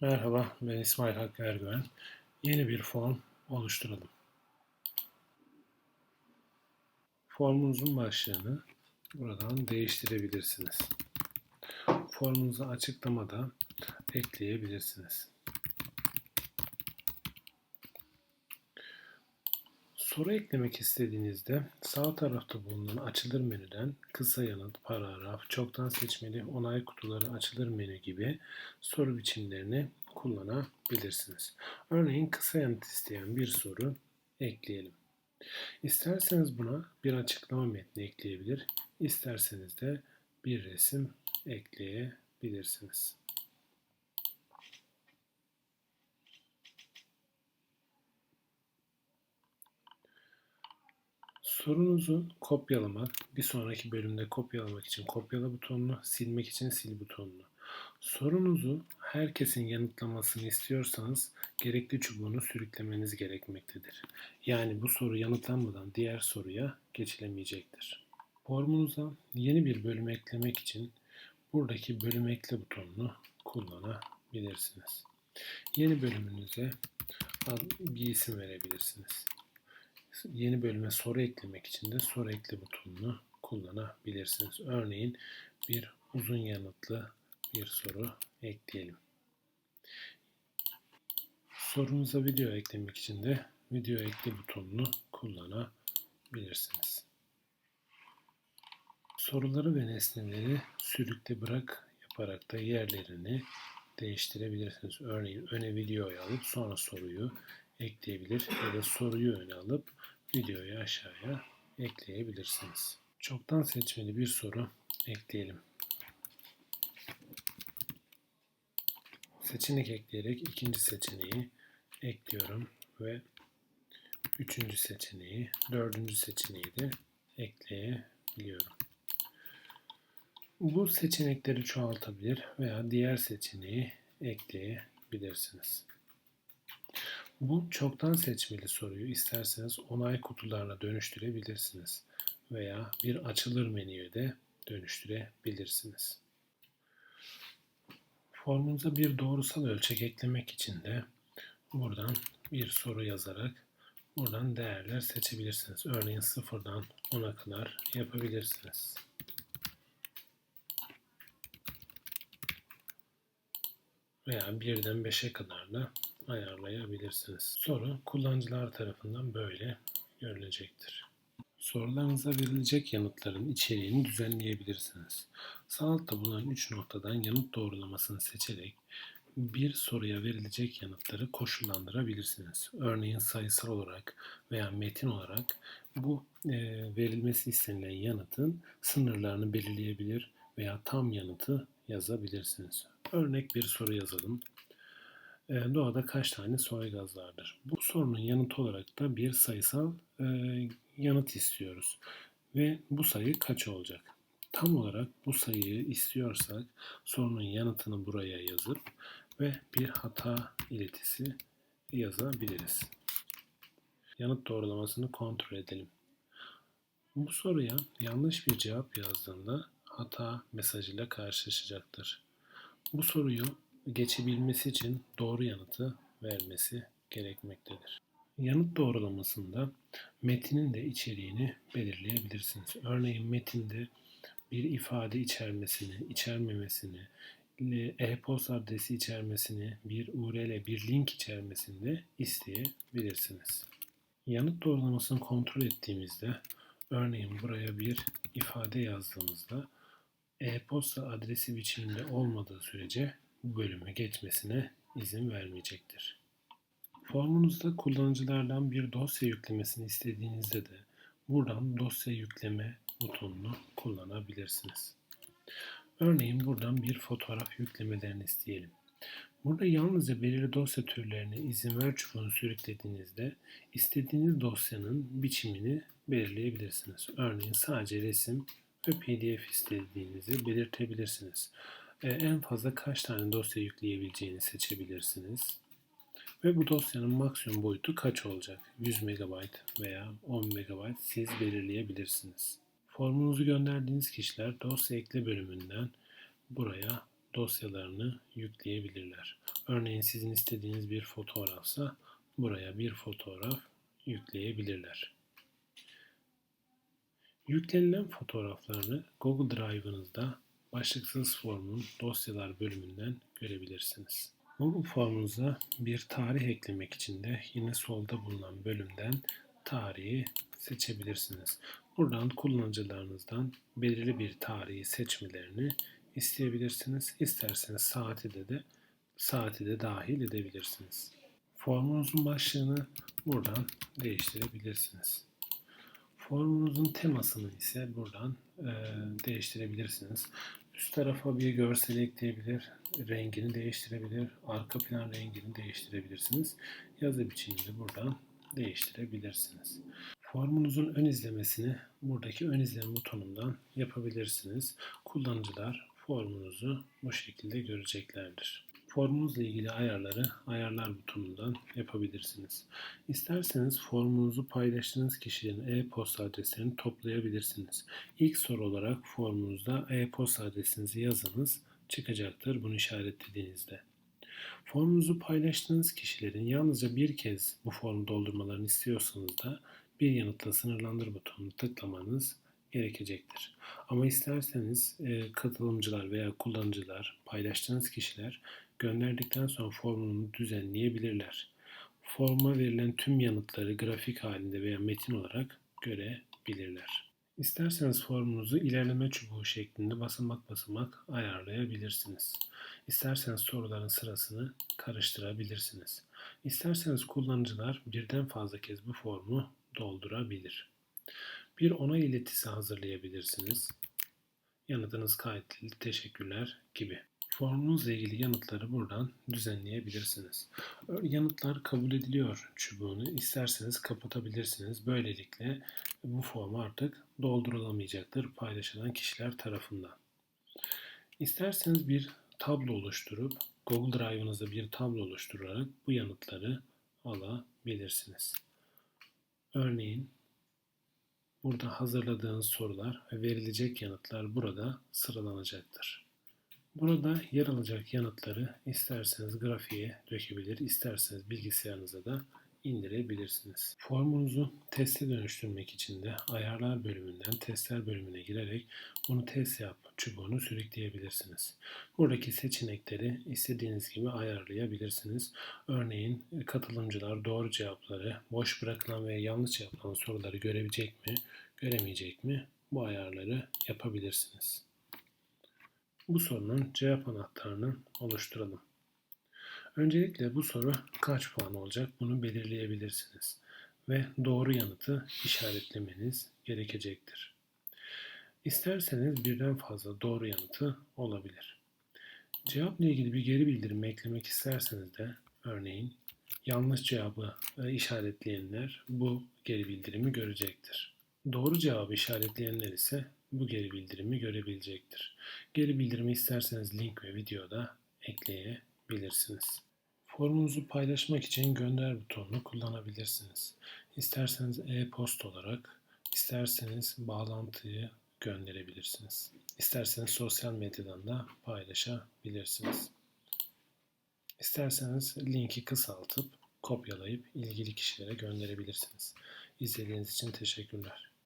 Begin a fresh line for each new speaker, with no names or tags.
Merhaba, ben İsmail Hakkı Ergüven. Yeni bir form oluşturalım. Formunuzun başlığını buradan değiştirebilirsiniz. Formunuzu açıklamada ekleyebilirsiniz. Soru eklemek istediğinizde sağ tarafta bulunan açılır menüden kısa yanıt, paragraf, çoktan seçmeli, onay kutuları, açılır menü gibi soru biçimlerini kullanabilirsiniz. Örneğin kısa yanıt isteyen bir soru ekleyelim. İsterseniz buna bir açıklama metni ekleyebilir, isterseniz de bir resim ekleyebilirsiniz. Sorunuzu kopyalamak, bir sonraki bölümde kopyalamak için kopyala butonunu, silmek için sil butonunu. Sorunuzu herkesin yanıtlamasını istiyorsanız gerekli çubuğunu sürüklemeniz gerekmektedir. Yani bu soru yanıtlanmadan diğer soruya geçilemeyecektir. Formunuza yeni bir bölüm eklemek için buradaki bölüm ekle butonunu kullanabilirsiniz. Yeni bölümünüze bir isim verebilirsiniz. Yeni bölüme soru eklemek için de soru ekle butonunu kullanabilirsiniz. Örneğin bir uzun yanıtlı bir soru ekleyelim. Sorunuza video eklemek için de video ekle butonunu kullanabilirsiniz. Soruları ve nesneleri sürükle bırak yaparak da yerlerini değiştirebilirsiniz. Örneğin öne videoyu alıp sonra soruyu ekleyebilir ya da soruyu öne alıp videoyu aşağıya ekleyebilirsiniz. Çoktan seçmeli bir soru ekleyelim. Seçenek ekleyerek ikinci seçeneği ekliyorum ve üçüncü seçeneği, dördüncü seçeneği de ekleyebiliyorum. Bu seçenekleri çoğaltabilir veya diğer seçeneği ekleyebilirsiniz. Bu çoktan seçmeli soruyu isterseniz onay kutularına dönüştürebilirsiniz veya bir açılır menüye de dönüştürebilirsiniz. Formunuza bir doğrusal ölçek eklemek için de buradan bir soru yazarak buradan değerler seçebilirsiniz. Örneğin sıfırdan 10'a kadar yapabilirsiniz. Veya birden 5'e kadar da ayarlayabilirsiniz. Soru kullanıcılar tarafından böyle görülecektir. Sorularınıza verilecek yanıtların içeriğini düzenleyebilirsiniz. Sağ altta bulunan 3 noktadan yanıt doğrulamasını seçerek bir soruya verilecek yanıtları koşullandırabilirsiniz. Örneğin sayısal olarak veya metin olarak bu e, verilmesi istenilen yanıtın sınırlarını belirleyebilir veya tam yanıtı yazabilirsiniz. Örnek bir soru yazalım. E, doğada kaç tane soy gaz vardır? Bu sorunun yanıtı olarak da bir sayısal e, yanıt istiyoruz. Ve bu sayı kaç olacak? Tam olarak bu sayıyı istiyorsak sorunun yanıtını buraya yazıp ve bir hata iletisi yazabiliriz. Yanıt doğrulamasını kontrol edelim. Bu soruya yanlış bir cevap yazdığında hata mesajıyla karşılaşacaktır. Bu soruyu geçebilmesi için doğru yanıtı vermesi gerekmektedir. Yanıt doğrulamasında metinin de içeriğini belirleyebilirsiniz. Örneğin metinde bir ifade içermesini, içermemesini, e-posta adresi içermesini, bir URL, bir link içermesini de isteyebilirsiniz. Yanıt doğrulamasını kontrol ettiğimizde, örneğin buraya bir ifade yazdığımızda e-posta adresi biçiminde olmadığı sürece bu bölüme geçmesine izin vermeyecektir. Formunuzda kullanıcılardan bir dosya yüklemesini istediğinizde de buradan dosya yükleme butonunu kullanabilirsiniz. Örneğin buradan bir fotoğraf yüklemelerini isteyelim. Burada yalnızca belirli dosya türlerine izin ver çubuğunu sürüklediğinizde istediğiniz dosyanın biçimini belirleyebilirsiniz. Örneğin sadece resim ve pdf istediğinizi belirtebilirsiniz. Ee, en fazla kaç tane dosya yükleyebileceğini seçebilirsiniz. Ve bu dosyanın maksimum boyutu kaç olacak? 100 MB veya 10 MB siz belirleyebilirsiniz. Formunuzu gönderdiğiniz kişiler dosya ekle bölümünden buraya dosyalarını yükleyebilirler. Örneğin sizin istediğiniz bir fotoğrafsa buraya bir fotoğraf yükleyebilirler. Yüklenilen fotoğraflarını Google Drive'ınızda başlıksız formun dosyalar bölümünden görebilirsiniz. Google formunuza bir tarih eklemek için de yine solda bulunan bölümden tarihi seçebilirsiniz. Buradan kullanıcılarınızdan belirli bir tarihi seçmelerini isteyebilirsiniz. İsterseniz saati de de saati de dahil edebilirsiniz. Formunuzun başlığını buradan değiştirebilirsiniz. Formunuzun temasını ise buradan e, değiştirebilirsiniz. Üst tarafa bir görsel ekleyebilir, rengini değiştirebilir, arka plan rengini değiştirebilirsiniz. Yazı biçimini buradan değiştirebilirsiniz. Formunuzun ön izlemesini buradaki ön izleme butonundan yapabilirsiniz. Kullanıcılar formunuzu bu şekilde göreceklerdir. Formunuzla ilgili ayarları ayarlar butonundan yapabilirsiniz. İsterseniz formunuzu paylaştığınız kişilerin e-posta adreslerini toplayabilirsiniz. İlk soru olarak formunuzda e-posta adresinizi yazınız çıkacaktır bunu işaretlediğinizde. Formunuzu paylaştığınız kişilerin yalnızca bir kez bu formu doldurmalarını istiyorsanız da bir yanıtla sınırlandır butonunu tıklamanız gerekecektir. Ama isterseniz e, katılımcılar veya kullanıcılar, paylaştığınız kişiler gönderdikten sonra formunu düzenleyebilirler. Forma verilen tüm yanıtları grafik halinde veya metin olarak görebilirler. İsterseniz formunuzu ilerleme çubuğu şeklinde basamak basamak ayarlayabilirsiniz. İsterseniz soruların sırasını karıştırabilirsiniz. İsterseniz kullanıcılar birden fazla kez bu formu doldurabilir. Bir onay iletisi hazırlayabilirsiniz. Yanıtınız kaydedildi, teşekkürler gibi. Formunuzla ilgili yanıtları buradan düzenleyebilirsiniz. Yanıtlar kabul ediliyor çubuğunu isterseniz kapatabilirsiniz. Böylelikle bu form artık doldurulamayacaktır paylaşılan kişiler tarafından. İsterseniz bir tablo oluşturup Google Drive'ınızda bir tablo oluşturarak bu yanıtları alabilirsiniz. Örneğin burada hazırladığınız sorular ve verilecek yanıtlar burada sıralanacaktır. Burada yer alacak yanıtları isterseniz grafiğe dökebilir, isterseniz bilgisayarınıza da indirebilirsiniz. Formunuzu teste dönüştürmek için de ayarlar bölümünden testler bölümüne girerek bunu test yap çubuğunu sürükleyebilirsiniz. Buradaki seçenekleri istediğiniz gibi ayarlayabilirsiniz. Örneğin katılımcılar doğru cevapları, boş bırakılan ve yanlış yapılan soruları görebilecek mi, göremeyecek mi bu ayarları yapabilirsiniz. Bu sorunun cevap anahtarını oluşturalım. Öncelikle bu soru kaç puan olacak bunu belirleyebilirsiniz ve doğru yanıtı işaretlemeniz gerekecektir. İsterseniz birden fazla doğru yanıtı olabilir. Cevapla ilgili bir geri bildirim eklemek isterseniz de örneğin yanlış cevabı e, işaretleyenler bu geri bildirimi görecektir. Doğru cevabı işaretleyenler ise bu geri bildirimi görebilecektir. Geri bildirimi isterseniz link ve videoda ekleyebilirsiniz. Formunuzu paylaşmak için gönder butonunu kullanabilirsiniz. İsterseniz e-posta olarak, isterseniz bağlantıyı gönderebilirsiniz. İsterseniz sosyal medyadan da paylaşabilirsiniz. İsterseniz linki kısaltıp kopyalayıp ilgili kişilere gönderebilirsiniz. İzlediğiniz için teşekkürler.